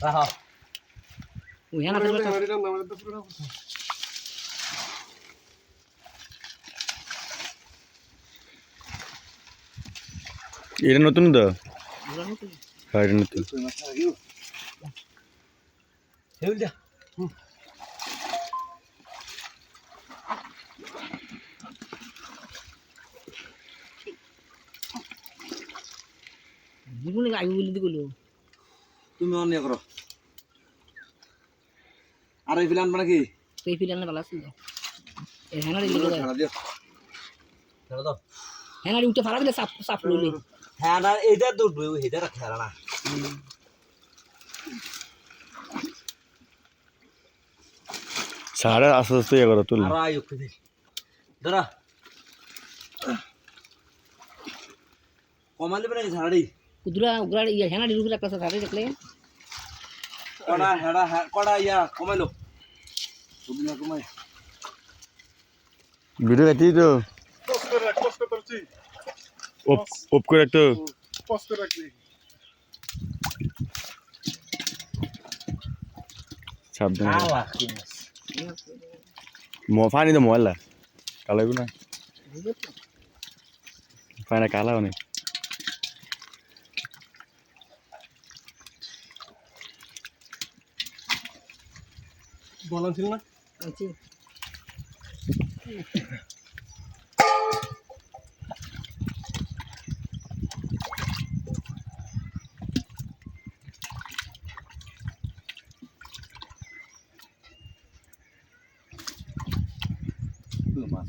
রাহা ওই হ্যাঁ এটা নতুন তো? হ্যাঁ এটা নতুন। যা। জীবনে আগে বলে দি গেলো তুমি অন্য করো। আর এই প্ল্যান মানে কি? সেই ফিলানে ভালো লিখে দেয় খেলা দিও। খেলা দাও। হ্যানারি উঠে ফালা দিলে সাপ সাপ লইলে। হ্যাঁ না এইটা তো এইটা খেলা না। সাড়ে আস্তে আস্তে ইয়ে করো তুল দাঁড়া কমালে বেড়ে ঝাড়ি কুদরা উগরা ইয়া হ্যানারি রুগলা ক্লাস থাকে দেখলে কড়া হেড়া কড়া ইয়া কমাইলো তুমি না কমাই ভিডিও কাটি তো ওপ ওপ করে একটু সাবধানে খাওয়া মো ফানি তো মোবাইল কালো না ফাইনা কালা অনেক বলা ছিল না আচ্ছা মাছ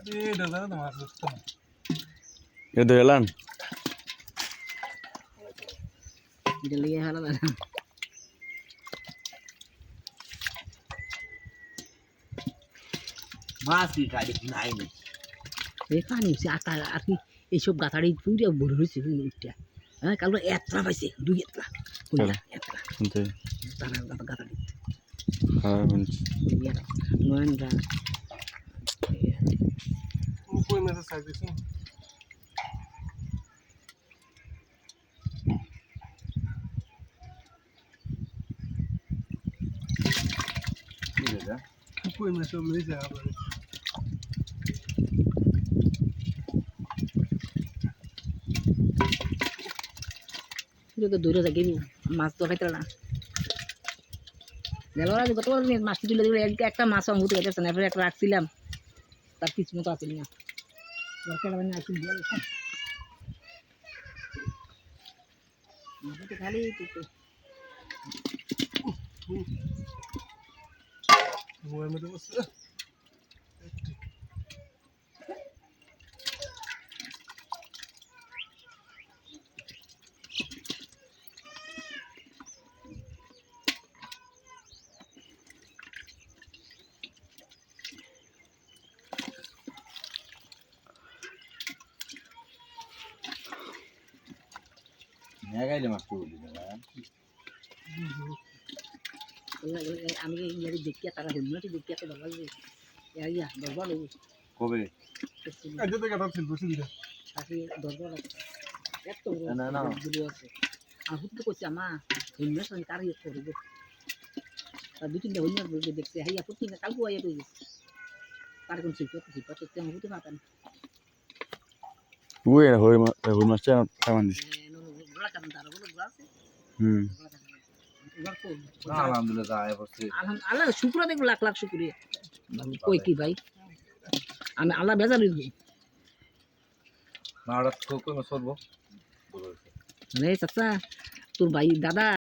আরে আরে দাদা তোমার বুঝতে না এটা তো এলান এটা লিয়ে হালা দাদা মাছ কি গাড়ি নাই নি এই পানি হচ্ছে আটা আর কি এইসব গাথাড়ি পুরে বড় হয়েছে উঠটা হ্যাঁ কালো এতলা পাইছে দুই এতলা কোনটা এতলা শুনতে তারা গাথাড়ি হ্যাঁ শুনছি নয়নরা কই মেসেজ সাইজ দিছি কি রে কই মেসেজ লইছে আবার তো দূরে থাকি মাছ তো খাইতে না গেল আজ গতবার মাছ তুলে দিলে একটা একটা মাছ আমি উঠে গেছে না এরপরে একটা রাখছিলাম তার কিছু মতো আসেনি না Lo que la van a hacer un día de sal. Vamos a গাইলে মাছ তো বলি আমি ইয়ারি দেখিয়া তারা হেলমেট দেখিয়া তো ভালো লাগবে ইয়া দরবার লাগবে কবে? আজ তো কথা ছিল বুঝলি না তাকে দরবার এত না, না। আছে। আর হুট করছে আমা হেলমেট সঙ্গে কার ইয়ে করবে আর দু তিনটা হেলমেট বলবে দেখছে হাইয়া ফুটি না কালকে আইয়া কই তার কোন শিল্প শিল্প তো তেমন হতে পারতাম উই হই হই মাছটা কেমন দিস হুম। আল্লাহ শুক্র দেখব লাখ লাখ শুক্রিয়া। কই কি ভাই? আমি আল্লাহ চাচা তোর ভাই দাদা।